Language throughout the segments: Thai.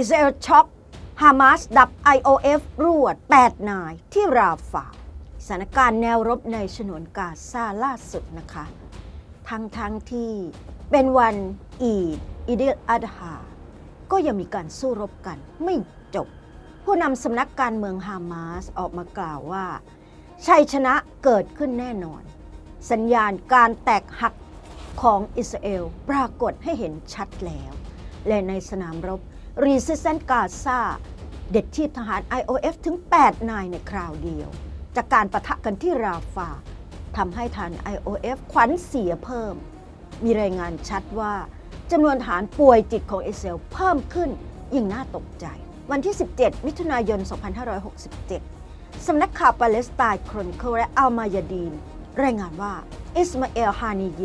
อิสราเอลช็อกฮามาสดับ IOF รวด 8 นายที่ราฟาสถานการณ์แนวรบในฉนวนกาซาล่าสุดนะคะ ทั้งทั้งที่เป็นวันอีดอิดลอัดฮาก็ยังมีการสู้รบกันไม่จบ ผู้นำสำนักการเมืองฮามาสออกมากล่าวว่า ชัยชนะเกิดขึ้นแน่นอน สัญญาณการแตกหักของอิสราเอลปรากฏให้เห็นชัดแล้ว และในสนามรบ Resistance Gaza เด็ดชีพทหาร IOF ถึง 8 นายในคราวเดียว จากการประทะกันที่ราฟาทำให้ฐาน IOF ขวัญเสียเพิ่ม มีรายงานชัดว่าจำนวนฐานป่วยจิตของเอเอลเพิ่มขึ้นอย่งน่าตกใจ วันที่ 17 มิถุนายน 2567 สำนักข่าวปาเลสไตน์ครอนเคิลและอัลมายาดีน รายงานว่า อิสมาเอลฮานิเย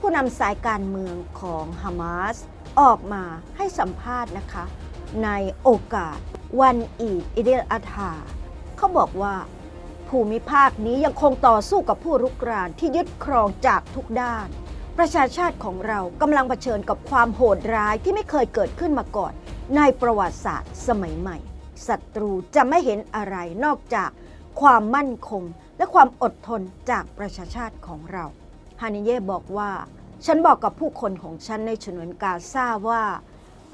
ผู้นำสายการเมืองของฮามาส ออกมาให้สัมภาษณ์นะคะ ในโอกาสวันอีดอิเดลอัฐาเขาบอกว่าภูมิภาคนี้ยังคงต่อสู้กับผู้รุกรานที่ยึดครองจากทุกด้าน ประชาชาติของเรากำลังเผชิญกับความโหดร้ายที่ไม่เคยเกิดขึ้นมาก่อน ในประวัติศาสตร์สมัยใหม่ศัตรูจะไม่เห็นอะไรนอกจากความมั่นคงและความอดทนจากประชาชาติของเรา ฮานิเย่บอกว่า ฉันบอกกับผู้คนของฉันในฉนวนกาซาว่า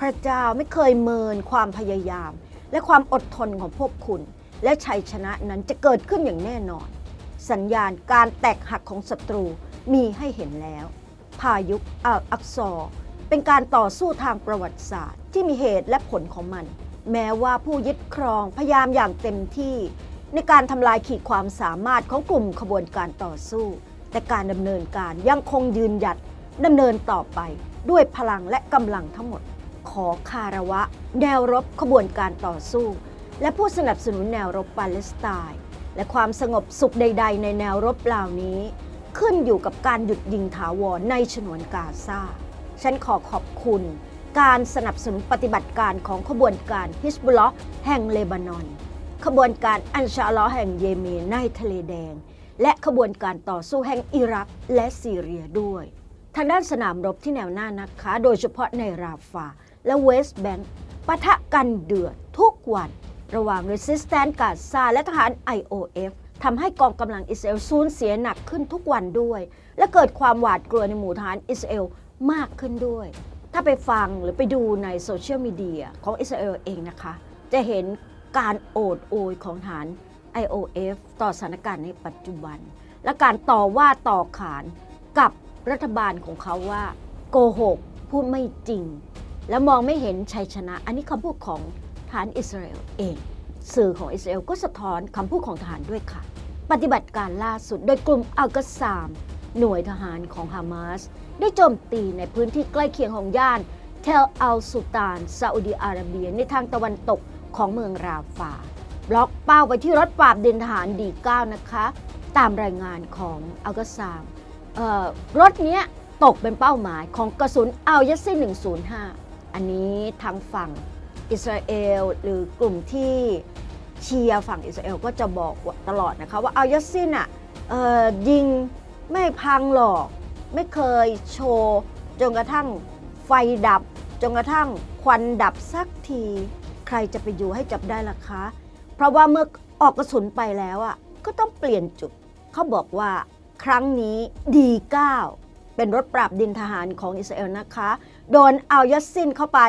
พระเจ้าไม่เคยเมินความพยายาม และความอดทนของพวกคุณ และชัยชนะนั้นจะเกิดขึ้นอย่างแน่นอน สัญญาณการแตกหักของศัตรูมีให้เห็นแล้ว พายุอัลอักซอร์เป็นการต่อสู้ทางประวัติศาสตร์ ที่มีเหตุและผลของมัน แม้ว่าผู้ยึดครองพยายามอย่างเต็มที่ ในการทำลายขีดความสามารถของกลุ่มขบวนการต่อสู้ แต่การดำเนินการยังคงยืนหยัด ดำเนินต่อไปด้วยพลังและกำลังทั้งหมด ขอคาระวะ แนวรบขบวนการต่อสู้ และผู้สนับสนุนแนวรบปาเลสไตน์และความสงบสุขใด ๆ ในแนวรบเหล่านี้ ขึ้นอยู่กับการหยุดยิงถาวรในฉนวนกาซาฉันขอขอบคุณ การสนับสนุนปฏิบัติการของขบวนการฮิสบุลลอฮ์แห่งเลบานอน ขบวนการอันชาลลอฮ์แห่งเยเมนในทะเลแดง และขบวนการต่อสู้แห่งอิรักและซีเรียด้วย ทางด้านสนามรบที่แนวหน้านะคะ โดยเฉพาะในราฟาและเวสต์แบงก์ปะทะกันเดือดทุกวัน ระหว่าง Resistance Gaza และทหาร IOF ทำให้กองกำลังอิสราเอลสูญเสียหนักขึ้นทุกวันด้วย และเกิดความหวาดกลัวในหมู่ทหารอิสราเอลมากขึ้นด้วย ถ้าไปฟังหรือไปดูในโซเชียลมีเดียของอิสราเอลเองนะคะ จะเห็นการโอดโอยของฐาน IOF ต่อสถานการณ์ในปัจจุบัน และการต่อว่าต่อขานกับ รัฐบาลของเขาว่าโกหกพูดไม่จริง และมองไม่เห็นชัยชนะ อันนี้คำพูดของฐานอิสราเอลเอง สื่อของอิสราเอลก็สะท้อนคำพูดของทหารด้วยค่ะ ปฏิบัติการล่าสุดโดยกลุ่มอัลกัสซามหน่วยทหารของฮามาสได้โจมตีในพื้นที่ใกล้เคียงของย่านเทลอัลสุตานซาอุดีอาระเบีย ในทางตะวันตกของเมืองราฟาบล็อกเป้าไปที่รถปราบเดินทหารดีเก้านะคะ ตามรายงานของอัลกัสซาม รถเนี้ยตกเป็นเป้าหมายของกระสุนอัลยัสซี105 อันนี้ทางฝั่งอิสราเอลหรือกลุ่มที่เชียร์ฝั่งอิสราเอลก็จะบอกตลอดนะคะว่าอัลยัสซีน่ะเอ่อยิงไม่พังหรอก ไม่เคยโชว์จนกระทั่งไฟดับ จนกระทั่งควันดับสักที ใครจะไปอยู่ให้จับได้ล่ะคะ เพราะว่าเมื่อออกกระสุนไปแล้วอะก็ต้องเปลี่ยนจุดเขาบอกว่า ครั้งนี้ดีเก้าเป็นรถปราบดินทหารของอิสราเอลนะคะ โดนเอายัสซินเข้าไป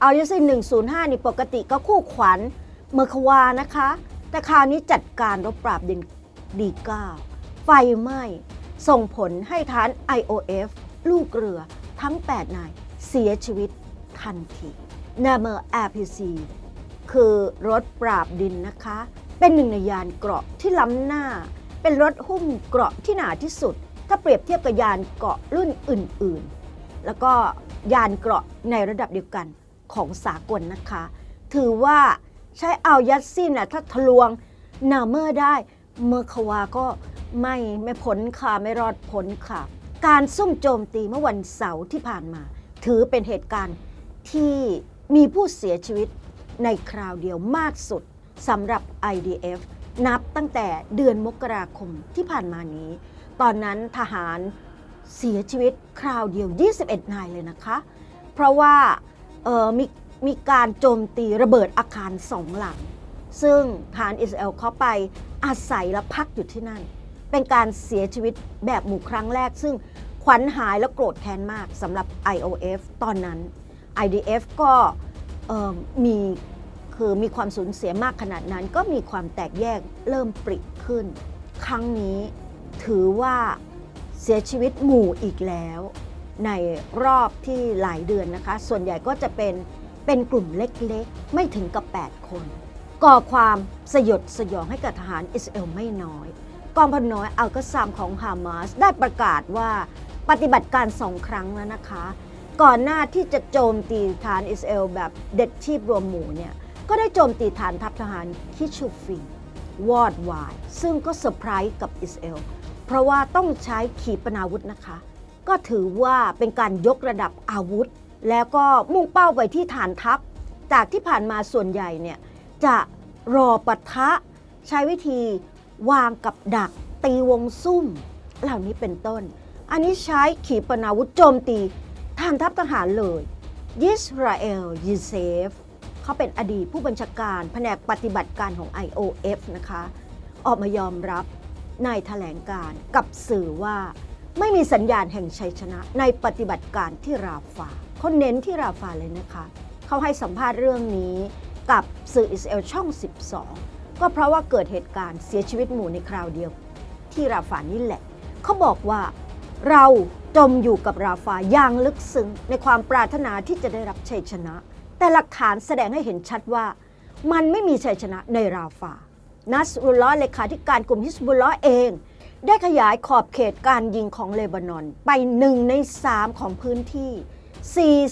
เอายัสซิน 105 นี่ปกติก็คู่ขวัญเมอร์ควานะคะ แต่คราวนี้จัดการรบปราบดินดีเก้าไฟไหม้ส่งผลให้ฐาน IOF ลูกเรือทั้ง 8 นาย เสียชีวิตทันทีนาเมอร์ RPC คือรถปราบดินนะคะ เป็นหนึ่งในยานเกราะที่ล้ำหน้า เป็นรถหุ้มเกราะที่หนาที่สุด ถ้าเปรียบเทียบกับยานเกราะรุ่นอื่นๆ แล้วก็ยานเกราะในระดับเดียวกันของสากลนะคะ ถือว่าใช้เอายัดซินน่ะถ้าทะลวงนาเมอร์ได้ เมอร์ควาก็ไม่ไม่พ้นค่ะไม่รอดพ้นค่ะ การซุ่มโจมตีเมื่อวันเสาร์ที่ผ่านมา ถือเป็นเหตุการณ์ที่มีผู้เสียชีวิตในคราวเดียวมากสุดสำหรับ IDF นับตั้งแต่เดือนมกราคมที่ผ่านมานี้ ตอนนั้นทหารเสียชีวิตคราวเดียว 21 นายเลยนะคะ เพราะว่าออมีมีการโจมตีระเบิดอาคารสองหลัง ซึ่งทหารอิสราเอลเข้าไปอาศัยและพักอยู่ที่นั่น เป็นการเสียชีวิตแบบหมู่ครั้งแรก ซึ่งขวัญหายและโกรธแค้นมากสำหรับ IOF ตอนนั้น IDF ก็มี คือมีความสูญเสียมากขนาดนั้น ก็มีความแตกแยกเริ่มปริขึ้น ครั้งนี้ถือว่าเสียชีวิตหมู่อีกแล้ว ในรอบที่หลายเดือนนะคะ ส่วนใหญ่ก็จะเป็นเป็นกลุ่มเล็กๆ ไม่ถึงกับ 8 คน ก่อความสยดสยองให้กับทหารอิสราเอลไม่น้อย กองพลน้อยอัลกัสซามของฮามาสได้ประกาศว่าปฏิบัติการสองครั้งแล้วนะคะ ก่อนหน้าที่จะโจมตีฐานอิสราเอลแบบเด็ดชีพรวมหมู่เนี่ย ก็ได้โจมตีฐานทัพทหารคิชูฟินวอดวาย ซึ่งก็เซอร์ไพรส์กับอิสราเอลเพราะว่าต้องใช้ขีปนาวุธนะคะ ก็ถือว่าเป็นการยกระดับอาวุธ แล้วก็มุ่งเป้าไปที่ฐานทัพ จากที่ผ่านมาส่วนใหญ่เนี่ยจะรอปะทะ ใช้วิธีวางกับดัก ตีวงซุ่ม เหล่านี้เป็นต้น อันนี้ใช้ขีปนาวุธโจมตีฐานทัพทหารเลยยิสราเอลยิเซฟ เขาเป็นอดีตผู้บัญชาการแผนกปฏิบัติการของ IOF นะคะ ออกมายอมรับในแถลงการกับสื่อว่าไม่มีสัญญาณแห่งชัยชนะในปฏิบัติการที่ราฟาเขาเน้นที่ราฟาเลยนะคะ เขาให้สัมภาษณ์เรื่องนี้กับสื่ออิสราเอลช่อง 12 ก็เพราะว่าเกิดเหตุการณ์เสียชีวิตหมู่ในคราวเดียว ที่ราฟานี่แหละ เขาบอกว่าเราจมอยู่กับราฟาอย่างลึกซึ้งในความปรารถนาที่จะได้รับชัยชนะ แต่หลักฐานแสดงให้เห็นชัดว่า มันไม่มีชัยชนะในราฟา นัสรุลลอฮ์เลขาธิการกลุ่มฮิสบุลลอฮ์เอง ได้ขยายขอบเขตการยิงของเลบานอน ไปหนึ่งใน3ของพื้นที่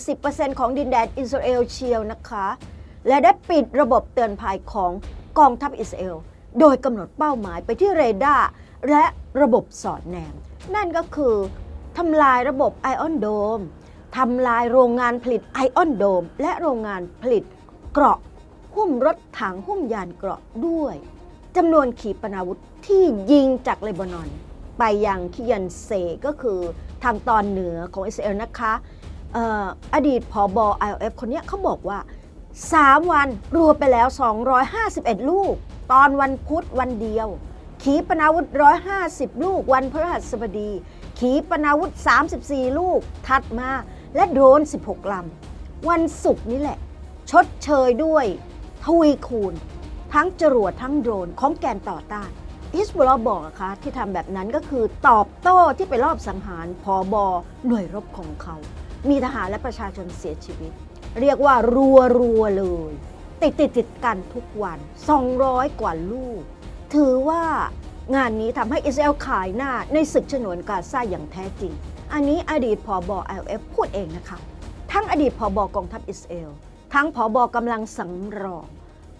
40%ของดินแดนอิสราเอลเชียวนะคะ และได้ปิดระบบเตือนภัยของกองทัพอิสราเอล โดยกำหนดเป้าหมายไปที่เรดาร์และระบบสอดแนม นั่นก็คือทำลายระบบไอออนโดม ทำลายโรงงานผลิตไอออนโดม และโรงงานผลิตเกราะ หุ้มรถถังหุ้มยานเกราะด้วยจำนวนขีปนาวุธที่ยิงจากเลบานอน ไปยังคิยันเซก็คือทางตอนเหนือของอิสราเอลนะคะอออดีตผอบอ IOF คนนี้เขาบอกว่า 3 วันรวมไปแล้ว 251 ลูก ตอนวันพุธวันเดียว ขีปนาวุธ 150 ลูก วันพฤหัสบดี ขีปนาวุธ 34 ลูก ถัดมา และโดรน 16 ลำ วันศุกร์นี่แหละ ชดเชยด้วยทวีคูณ ทั้งจรวดทั้งโดรนของแกนต่อต้านฮิสบุลอบอกนะคะที่ทำแบบนั้นก็คือตอบโต้ที่ไปรอบสังหารพอบอหน่วยรบของเขา มีทหารและประชาชนเสียชีวิต เรียกว่ารัวรัวๆเลย ติดติดติดกันทุกวัน 200 กว่าลูก ถือว่างานนี้ทำให้อิสราเอลขายหน้าในศึกฉนวนกาซาอย่างแท้จริง อันนี้อดีตผอบอ ILF พูดเองนะคะ ทั้งอดีตผอบอกองทัพอิสราเอล ทั้งผอบอกำลังสำรอง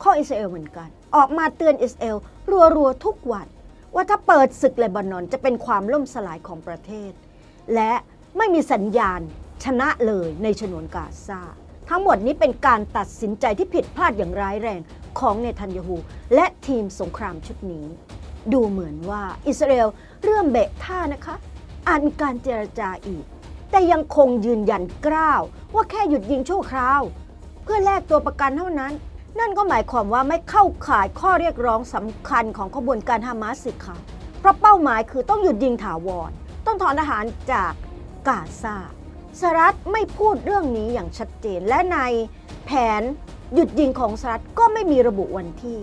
ข้ออิสราเอลเหมือนกัน ออกมาเตือนอิสราเอลรัวๆทุกวัน ว่าถ้าเปิดศึกเลบานอนจะเป็นความล่มสลายของประเทศ และไม่มีสัญญาณชนะเลยในฉนวนกาซาทั้งหมดนี้เป็นการตัดสินใจที่ผิดพลาดอย่างร้ายแรงของเนทันยาฮูและทีมสงครามชุดนี้ ดูเหมือนว่าอิสราเอลเริ่มเบะท่านะคะ อาจมีการเจรจาอีก แต่ยังคงยืนยันกล้าว ว่าแค่หยุดยิงชั่วคราว เพื่อแลกตัวประกันเท่านั้น นั่นก็หมายความว่าไม่เข้าข่ายข้อเรียกร้องสำคัญของขบวนการฮามาสสิค่ะเพราะเป้าหมายคือต้องหยุดยิงถาวร ต้องถอนทหารจากกาซาสหรัฐไม่พูดเรื่องนี้อย่างชัดเจนและในแผนหยุดยิงของสหรัฐก็ไม่มีระบุวันที่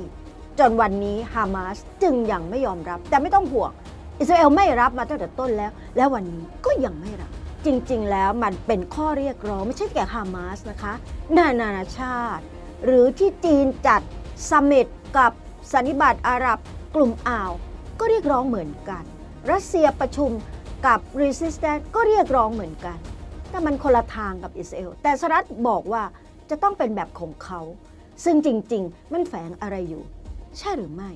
จนวันนี้ฮามาสจึงยังไม่ยอมรับ แต่ไม่ต้องห่วง อิสราเอลไม่รับมาตั้งแต่ต้นแล้ว และวันนี้ก็ยังไม่รับ จริงๆ แล้วมันเป็นข้อเรียกร้อง ไม่ใช่แก่ฮามาสนะคะ นานานาชาติ หรือที่จีนจัดสมิตกับสันนิบาตอาหรับกลุ่มอ่าว ก็เรียกร้องเหมือนกัน รัสเซียประชุมกับ Resistance ก็เรียกร้องเหมือนกัน แต่มันคนละทางกับอิสราเอล แต่สหรัฐบอกว่าจะต้องเป็นแบบของเขา ซึ่งจริง ๆ มันแฝงอะไรอยู่ ใช่หรือไม่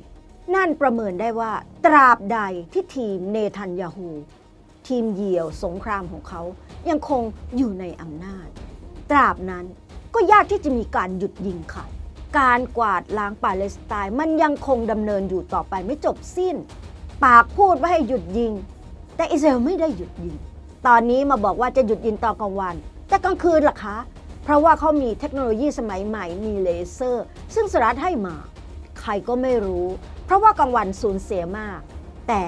นั่นประเมินได้ว่า ตราบใดที่ทีมเนทันยาฮู ทีมเหยี่ยวสงครามของเขายังคงอยู่ในอำนาจ ตราบนั้นก็ยากที่จะมีการหยุดยิงค่ะ การกวาดล้างปาเลสไตน์มันยังคงดำเนินอยู่ต่อไปไม่จบสิ้น ปากพูดว่าให้หยุดยิง แต่อิสราเอลไม่ได้หยุดยิง ตอนนี้มาบอกว่าจะหยุดยิงตอนกลางวัน แต่กลางคืนล่ะคะ เพราะว่าเขามีเทคโนโลยีสมัยใหม่มีเลเซอร์ ซึ่งสหรัฐให้มา ใครก็ไม่รู้ ราะว่ากลางวันสูญเสียมาก แต่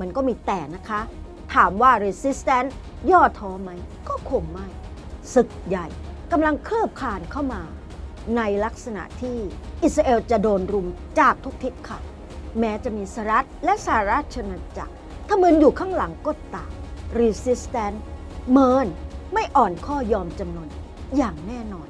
มันก็มีแต่นะคะ ถามว่า resistant ย่อท้อไหม ก็คงไม่ศึกใหญ่กำลังเคลือบคานเข้ามา ในลักษณะที่อิสราเอลจะโดนรุมจากทุกทิศค่ะ แม้จะมีสหรัฐและสหราชอาณาจักรถ้ามืนอยู่ข้างหลังก็ตาม resistant เมินไม่อ่อนข้อยอมจำนนอย่างแน่นอน